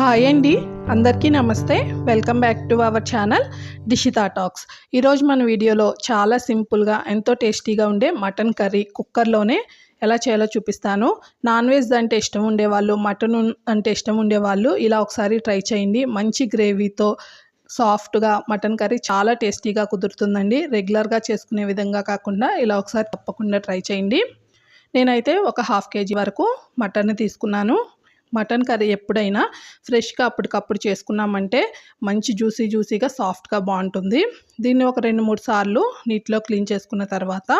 Hi అండి. అందరికీ నమస్తే. Welcome back to our channel Dishita talks ఈరోజు మన వీడియోలో చాలా సింపుల్గా ఎంతో టేస్టీగా ఉండే మటన్ కర్రీ కుక్కర్లోనే ఎలా చేయాలో చూపిస్తాను. నాన్ వెజ్ అంటే ఇష్టం ఉండేవాళ్ళు మటన్ అంటే ఇష్టం ఉండేవాళ్ళు ఇలా ఒకసారి ట్రై చేయండి. మంచి గ్రేవీతో సాఫ్ట్గా మటన్ కర్రీ చాలా టేస్టీగా కుదురుతుందండి. రెగ్యులర్గా చేసుకునే విధంగా కాకుండా ఇలా ఒకసారి తప్పకుండా ట్రై చేయండి. నేనైతే ఒక హాఫ్ కేజీ వరకు మటన్ తీసుకున్నాను. మటన్ కర్రీ ఎప్పుడైనా ఫ్రెష్గా అప్పటికప్పుడు చేసుకున్నామంటే మంచి జ్యూసీ జ్యూసీగా సాఫ్ట్గా బాగుంటుంది. దీన్ని ఒక రెండు మూడు సార్లు నీటిలో క్లీన్ చేసుకున్న తర్వాత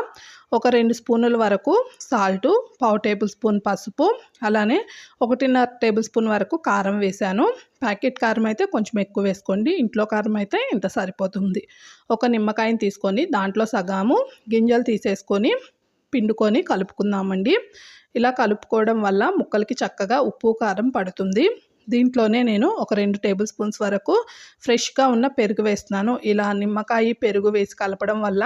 ఒక రెండు స్పూనుల వరకు సాల్టు పావు టేబుల్ స్పూన్ పసుపు అలానే ఒకటిన్నర టేబుల్ స్పూన్ వరకు కారం వేశాను. ప్యాకెట్ కారం అయితే కొంచెం ఎక్కువ వేసుకోండి ఇంట్లో కారం అయితే ఇంత సరిపోతుంది. ఒక నిమ్మకాయని తీసుకొని దాంట్లో సగాము గింజలు తీసేసుకొని పిండుకొని కలుపుకుందామండి. ఇలా కలుపుకోవడం వల్ల ముక్కలకి చక్కగా ఉప్పు కారం పడుతుంది. దీంట్లోనే నేను ఒక రెండు టేబుల్ స్పూన్స్ వరకు ఫ్రెష్గా ఉన్న పెరుగు వేస్తున్నాను. ఇలా నిమ్మకాయ పెరుగు వేసి కలపడం వల్ల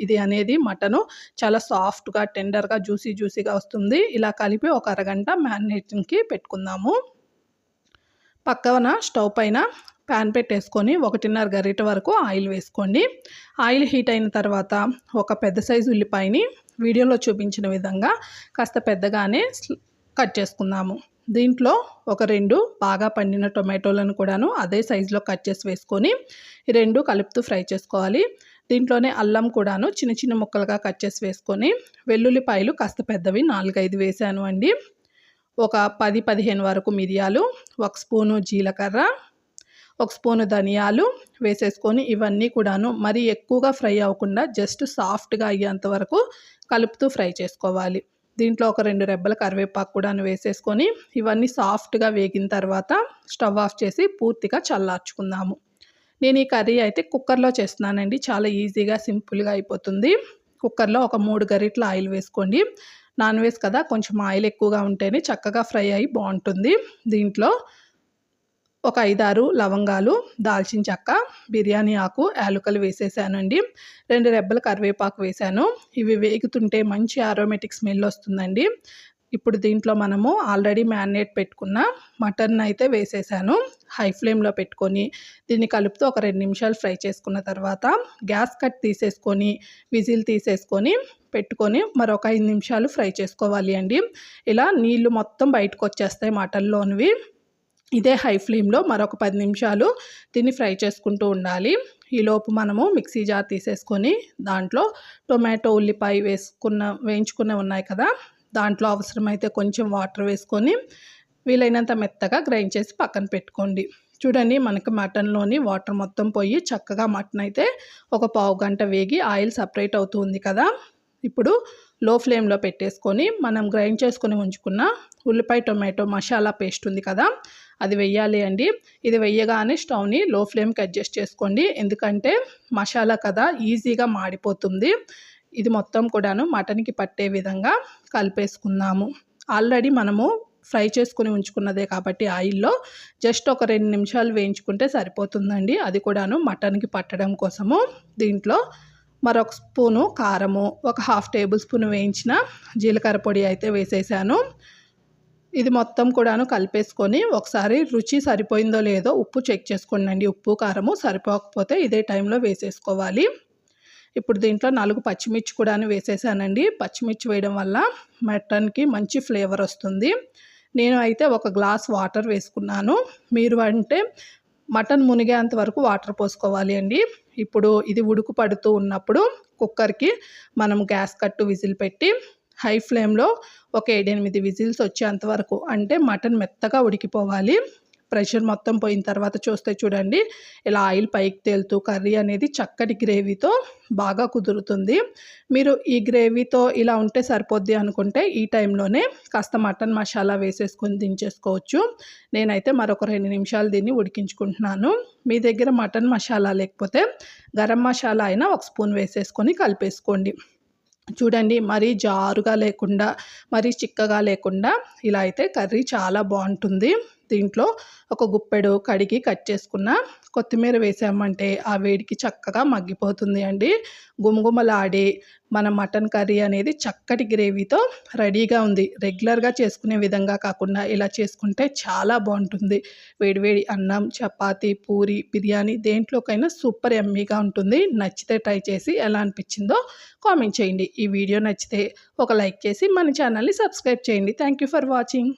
ఇది అనేది మటను చాలా సాఫ్ట్గా టెండర్గా జ్యూసీ జ్యూసీగా వస్తుంది. ఇలా కలిపి ఒక అరగంట మ్యారినేషన్కి పెట్టుకుందాము. పక్కన స్టవ్ పైన ప్యాన్ పెట్టేసుకొని ఒకటిన్నర గరిట వరకు ఆయిల్ వేసుకోండి. ఆయిల్ హీట్ అయిన తర్వాత ఒక పెద్ద సైజు ఉల్లిపాయని వీడియోలో చూపించిన విధంగా కాస్త పెద్దగానే కట్ చేసుకుందాము. దీంట్లో ఒక రెండు బాగా పండిన టొమాటోలను కూడాను అదే సైజులో కట్ చేసి వేసుకొని రెండు కలుపుతూ ఫ్రై చేసుకోవాలి. దీంట్లోనే అల్లం కూడాను చిన్న చిన్న ముక్కలుగా కట్ చేసి వేసుకొని వెల్లుల్లిపాయలు కాస్త పెద్దవి నాలుగైదు వేసాను అండి. ఒక పది పదిహేను వరకు మిరియాలు ఒక స్పూను జీలకర్ర ఒక స్పూను ధనియాలు వేసేసుకొని ఇవన్నీ కూడాను మరీ ఎక్కువగా ఫ్రై అవ్వకుండా జస్ట్ సాఫ్ట్గా అయ్యేంత వరకు కలుపుతూ ఫ్రై చేసుకోవాలి. దీంట్లో ఒక రెండు రెబ్బల కరివేపాకు కూడా వేసేసుకొని ఇవన్నీ సాఫ్ట్గా వేగిన తర్వాత స్టవ్ ఆఫ్ చేసి పూర్తిగా చల్లార్చుకుందాము. నేను ఈ కర్రీ అయితే కుక్కర్లో చేస్తున్నానండి. చాలా ఈజీగా సింపుల్గా అయిపోతుంది. కుక్కర్లో ఒక మూడు గరిట్ల ఆయిల్ వేసుకోండి. నాన్ వెజ్ కదా కొంచెం ఆయిల్ ఎక్కువగా ఉంటేనే చక్కగా ఫ్రై అయ్యి బాగుంటుంది. దీంట్లో ఒక ఐదారు లవంగాలు దాల్చిన చెక్క బిర్యానీ ఆకు యాలుకలు వేసేసానండి. రెండు రెబ్బల కరివేపాకు వేసాను. ఇవి వేగుతుంటే మంచి ఆరోమేటిక్ స్మెల్ వస్తుందండి. ఇప్పుడు దీంట్లో మనము ఆల్రెడీ మ్యారినేట్ పెట్టుకున్న మటన్ అయితే వేసేసాను. హై ఫ్లేమ్లో పెట్టుకొని దీన్ని కలుపుతూ ఒక రెండు నిమిషాలు ఫ్రై చేసుకున్న తర్వాత గ్యాస్ కట్ తీసేసుకొని విజిల్ తీసేసుకొని పెట్టుకొని మరొక ఐదు నిమిషాలు ఫ్రై చేసుకోవాలి అండి. ఇలా నీళ్ళు మొత్తం బయటకు వచ్చేస్తాయి మటన్లోనివి ఇదే హై ఫ్లేమ్లో మరొక పది నిమిషాలు దీన్ని ఫ్రై చేసుకుంటూ ఉండాలి. ఈలోపు మనము మిక్సీ జార్ తీసేసుకొని దాంట్లో టొమాటో ఉల్లిపాయ వేసుకున్న వేయించుకునే ఉన్నాయి కదా దాంట్లో అవసరమైతే కొంచెం వాటర్ వేసుకొని వీలైనంత మెత్తగా గ్రైండ్ చేసి పక్కన పెట్టుకోండి. చూడండి మనకి మటన్లోని వాటర్ మొత్తం పోయి చక్కగా మటన్ అయితే ఒక పావు గంట వేగి ఆయిల్ సపరేట్ అవుతుంది కదా. ఇప్పుడు లో ఫ్లేమ్లో పెట్టేసుకొని మనం గ్రైండ్ చేసుకొని ఉంచుకున్న ఉల్లిపాయ టొమాటో మసాలా పేస్ట్ ఉంది కదా అది వెయ్యాలి అండి. ఇది వెయ్యగానే స్టవ్ని లో ఫ్లేమ్కి అడ్జస్ట్ చేసుకోండి. ఎందుకంటే మసాలా కదా ఈజీగా మాడిపోతుంది. ఇది మొత్తం కూడాను మటన్కి పట్టే విధంగా కలిపేసుకుందాము. ఆల్రెడీ మనము ఫ్రై చేసుకుని ఉంచుకున్నదే కాబట్టి ఆయిల్లో జస్ట్ ఒక రెండు నిమిషాలు వేయించుకుంటే సరిపోతుందండి. అది కూడాను మటన్కి పట్టడం కోసము. దీంట్లో మరొక స్పూను కారము ఒక హాఫ్ టేబుల్ స్పూన్ వేయించిన జీలకర్ర పొడి అయితే వేసేసాను. ఇది మొత్తం కూడాను కలిపేసుకొని ఒకసారి రుచి సరిపోయిందో లేదో ఉప్పు చెక్ చేసుకోండి ఉప్పు కారము సరిపోకపోతే ఇదే టైంలో వేసేసుకోవాలి. ఇప్పుడు దీంట్లో నాలుగు పచ్చిమిర్చి కూడా వేసేసానండి. పచ్చిమిర్చి వేయడం వల్ల మటన్కి మంచి ఫ్లేవర్ వస్తుంది. నేను అయితే ఒక గ్లాస్ వాటర్ వేసుకున్నాను. మీరు అంటే మటన్ మునిగేంత వరకు వాటర్ పోసుకోవాలి అండి. ఇప్పుడు ఇది ఉడుకు పడుతూ ఉన్నప్పుడు కుక్కర్కి మనం గ్యాస్ కట్టు విజిల్ పెట్టి హై ఫ్లేమ్లో ఒక ఏడెనిమిది విజిల్స్ వచ్చేంత వరకు అంటే మటన్ మెత్తగా ఉడికిపోవాలి. ప్రెషర్ మొత్తం పోయిన తర్వాత చూస్తే చూడండి ఇలా ఆయిల్ పైకి తేలుతూ కర్రీ అనేది చక్కటి గ్రేవీతో బాగా కుదురుతుంది. మీరు ఈ గ్రేవీతో ఇలా ఉంటే సరిపోద్ది అనుకుంటే ఈ టైంలోనే కాస్త మటన్ మసాలా వేసేసుకొని దించేసుకోవచ్చు. నేనైతే మరొక రెండు నిమిషాలు దీన్ని ఉడికించుకుంటున్నాను. మీ దగ్గర మటన్ మసాలా లేకపోతే గరం మసాలా అయినా ఒక స్పూన్ వేసేసుకొని కలిపేసుకోండి. చూడండి మరీ జారుగా లేకుండా మరీ చిక్కగా లేకుండా ఇలా అయితే కర్రీ చాలా బాగుంటుంది. దీంట్లో ఒక గుప్పెడు కడిగి కట్ చేసుకున్న కొత్తిమీర వేసామంటే ఆ వేడికి చక్కగా మగ్గిపోతుంది అండి. గుమగుమలాడి మన మటన్ కర్రీ అనేది చక్కటి గ్రేవీతో రెడీగా ఉంది. రెగ్యులర్గా చేసుకునే విధంగా కాకుండా ఇలా చేసుకుంటే చాలా బాగుంటుంది. వేడివేడి అన్నం చపాతి పూరి బిర్యానీ దేంట్లోకైనా సూపర్ ఎమ్మీగా ఉంటుంది. నచ్చితే ట్రై చేసి ఎలా అనిపించిందో కామెంట్ చేయండి. ఈ వీడియో నచ్చితే ఒక లైక్ చేసి మన ఛానల్ని సబ్స్క్రైబ్ చేయండి. Thank you for watching.